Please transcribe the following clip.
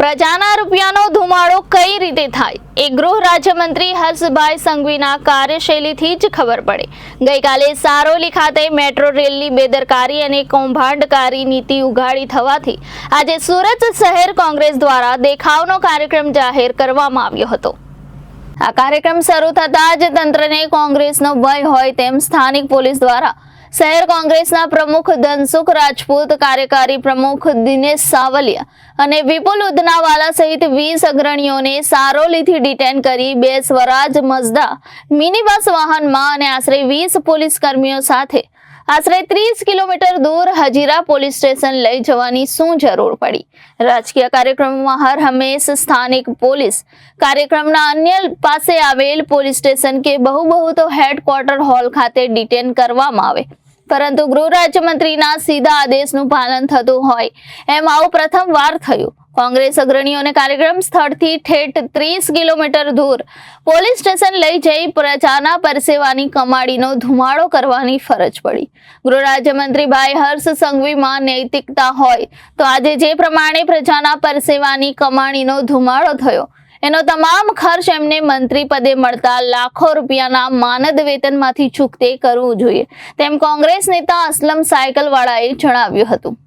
પ્રજાના રૂપિયાનો ધુમાડો કઈ રીતે થાય? એ ગૃહ રાજ્યમંત્રી હર્ષભાઈ સંઘવીના કાર્યશૈલીથી જ ખબર પડે. ગઈકાલે સારોલી ખાતે મેટ્રો રેલની બેદરકારી અને કૌભાંડકારી નીતિ ઉઘાડી થવાથી આજે સુરત શહેર કોંગ્રેસ દ્વારા દેખાવનો કાર્યક્રમ જાહેર કરવામાં આવ્યો હતો. આ કાર્યક્રમ શરૂ થતાં જ તંત્રને કોંગ્રેસનો ભય હોય તેમ સ્થાનિક પોલીસ દ્વારા શહેર કોંગ્રેસના પ્રમુખ ધનસુખ રાજપૂત, કાર્યકારી પ્રમુખ દિનેશ સાવલિયા અને વિપુલ ઉદનાવાલા સહિત વીસ અગ્રણીઓને સારોલીથી ડિટેન કરી બે સ્વરાજ મઝદા મિની બસ વાહનમાં અને આશરે વીસ પોલીસ કર્મીઓ સાથે આશરે ત્રીસ કિલોમીટર દૂર હજીરા પોલીસ સ્ટેશન લઈ જવાની શું જરૂર પડી? રાજકીય કાર્યક્રમોમાં હર હંમેશ સ્થાનિક પોલીસ. કાર્યક્રમના અન્ય પાસે આવેલ પોલીસ સ્ટેશન કે બહુ બહુ તો હેડક્વાર્ટર હોલ ખાતે ડિટેન કરવામાં આવે. પરંતુ ગૃહ રાજ્યમંત્રીના સીધા આદેશનું પાલન થતું હોય. એમ આવું પ્રથમવાર થયું. કોંગ્રેસ અગ્રણીઓને કાર્યક્રમ સ્થળથી ઠેઠ ત્રીસ કિલોમીટર દૂર. પોલીસ સ્ટેશન લઈ જઈ પ્રજાના પરસેવાની કમાડીનો ધુમાડો કરવાની ફરજ પડી. ગૃહ રાજ્યમંત્રી ભાઈ હર્ષ સંઘવીમાં નૈતિકતા હોય તો આજે જે પ્રમાણે પ્રજાના પરસેવાની કમાણીનો ધુમાડો થયો, એનો તમામ ખર્ચ એમને મંત્રી પદે મળતા લાખો રૂપિયાના માનદ વેતનમાંથી ચૂકતે કરવું જોઈએ, તેમ કોંગ્રેસ નેતા અસલમ સાયકલવાળાએ જણાવ્યું હતું.